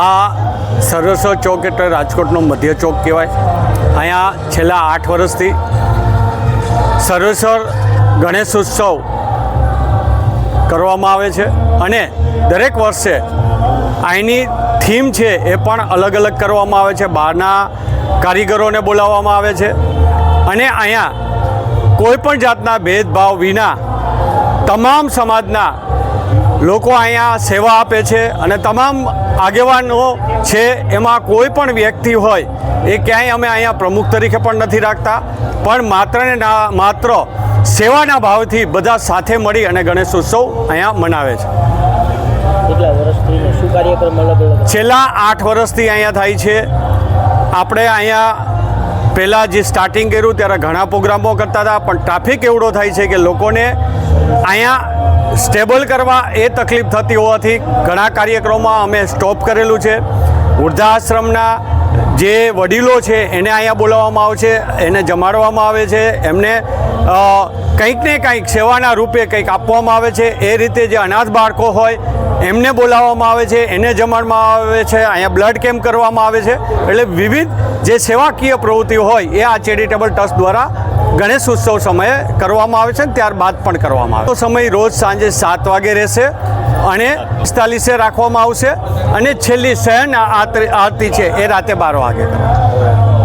આ સરસો ચોક એટલે રાજકોટનો મધ્ય ચોક કહેવાય. અહીંયા છેલ્લા આઠ વર્ષથી સરસર ગણેશ ઉત્સવ કરવામાં આવે છે અને દરેક વર્ષે અહીંની થીમ છે એ પણ અલગ અલગ કરવામાં આવે છે. બહારના કારીગરોને બોલાવવામાં આવે છે અને અહીંયા કોઈ પણ જાતના ભેદભાવ વિના તમામ સમાજના લોકો અહીંયા સેવા આપે છે અને તમામ આગેવાનો છે એમાં કોઈ પણ વ્યક્તિ હોય એ ક્યાંય અમે અહીંયા પ્રમુખ તરીકે પણ નથી રાખતા. પણ માત્ર ને માત્ર સેવાના ભાવથી બધા સાથે મળી અને ગણેશ ઉત્સવ અહીંયા મનાવે છે. છેલ્લા આઠ વર્ષથી અહીંયા થાય છે. આપણે અહીંયા પહેલાં જે સ્ટાર્ટિંગ કર્યું ત્યારે ઘણા પ્રોગ્રામો કરતા હતા પણ ટ્રાફિક એવડો થાય છે કે લોકોને અહીંયા સ્ટેબલ કરવા એ તકલીફ થતી હોવાથી ઘણા કાર્યક્રમોમાં અમે સ્ટોપ કરેલું છે. વૃદ્ધાશ્રમના જે વડીલો છે, એને અહીંયા બોલાવવામાં આવે છે, એને જમાડવામાં આવે છે, એમને કંઈક ને કંઈક સેવાના રૂપે કંઈક આપવામાં આવે છે. એ રીતે જે અનાથ બાળકો હોય, એમને બોલાવવામાં આવે છે, એને જમાડવામાં આવે છે, અહીંયા બ્લડ કેમ્પ કરવામાં આવે છે. એટલે વિવિધ જે સેવાકીય પ્રવૃત્તિઓ હોય, એ આ ચેરિટેબલ ટ્રસ્ટ દ્વારા ગણેશ ઉત્સવ સમયે કરવામાં આવે છે ને ત્યારબાદ પણ કરવામાં આવે. તો સમય રોજ સાંજે સાત વાગે રહેશે અને પિસ્તાલીસે રાખવામાં આવશે અને છેલ્લી શયન આરતી આરતી છે એ રાતે બાર વાગે.